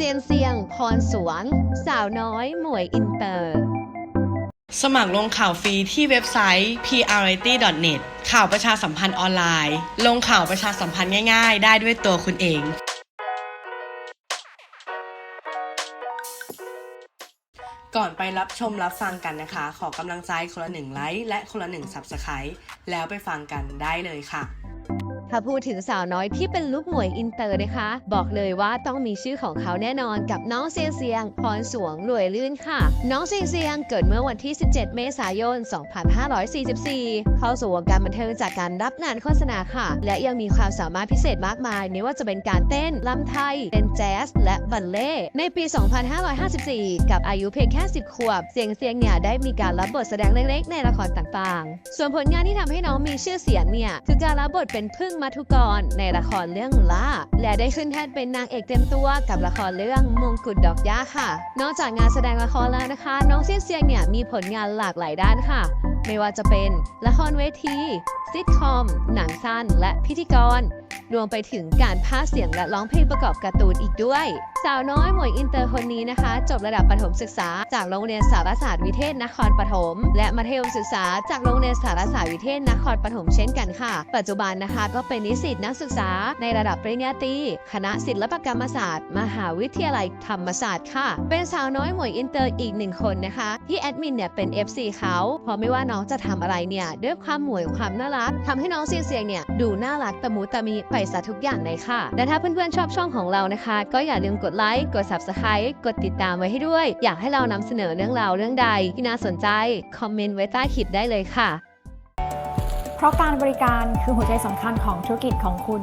เซียงเซียง พรสวง สาวน้อยหมวยอินเตอร์ สมัครลงข่าวฟรีที่เว็บไซต์ prity.net ข่าวประชาสัมพันธ์ออนไลน์ ลงข่าวประชาสัมพันธ์ง่ายๆ ได้ด้วยตัวคุณเองก่อนไปรับชมรับฟังกันนะคะ ขอกำลังใจคนละหนึ่งไลค์และคนละหนึ่ง Subscribe แล้วไปฟังกันได้เลยค่ะ ถ้าพูดถึงสาวน้อยที่เป็นลูกหมวยอินเตอร์นะคะ บอกเลยว่าต้องมีชื่อของเขาแน่นอนกับน้องเซียงเซียงพรสวงรวยลื่นค่ะ น้องเซียงเซียงเกิดเมื่อวันที่ 17 เมษายน 2544 เข้าสู่วงการบันเทิงจากการรับงานโฆษณาค่ะ และยังมีความสามารถพิเศษมากมายไม่ว่าจะเป็นการเต้นลำไทยเต้นแจ๊สและบัลเล่ในปี 2554 กับอายุเพียงแค่ 10 ขวบ เซียงเซียงเนี่ยได้มีการรับบทแสดงเล็กๆ ในละครต่างๆ ส่วนผลงานที่ทำให้น้องมีชื่อเสียงเนี่ยคือการรับบทเป็นพึ่งมัทุกรในละครเรื่องล่า และได้ขึ้นแท่นเป็นนางเอกเต็มตัวกับละครเรื่องมงกุฎดอกย่าค่ะ นอกจากงานแสดงละครแล้วนะคะ น้องเซียนเซียงเนี่ยมีผลงานหลากหลายด้านค่ะ ไม่ว่าจะเป็นละครเวที ซิทคอม หนังสั้น และพิธีกร รวมไปถึงการพากย์เสียงและร้องเพลงประกอบการ์ตูนอีกด้วย สาวน้อยหมวยอินเตอร์คนนี้นะคะ จบระดับประถมศึกษา จากโรงเรียนสารศาสตร์วิเทศนครปฐมและมัธยมศึกษาจากโรงเรียนสารศาสตร์วิเทศนครปฐมเช่นกันค่ะ ปัจจุบันนะคะก็เป็นนิสิตนักศึกษา ในระดับปริญญาตรีคณะศิลปกรรมศาสตร์ มหาวิทยาลัยธรรมศาสตร์ค่ะ เป็นสาวน้อยหมวยอินเตอร์อีกหนึ่งคนนะคะ ที่แอดมินเนี่ยเป็น FC เขาเพราะไม่ว่าน้องจะทำอะไรเนี่ย ด้วยความหมวยความน่ารักทำให้น้องเสียงเสียงเนี่ยดูน่ารักตะมูตะมีไปซะทุกอย่างเลยค่ะ และถ้าเพื่อนๆชอบช่องของเรานะคะ ก็อย่าลืมกดไลค์กด Subscribe กดติดตามไว้ให้ด้วย อยากให้เรานำเสนอเรื่องราวเรื่องใดที่น่าสนใจ คอมเมนต์ไว้ใต้คลิปได้เลยค่ะ เพราะการบริการคือหัวใจสำคัญของธุรกิจของคุณ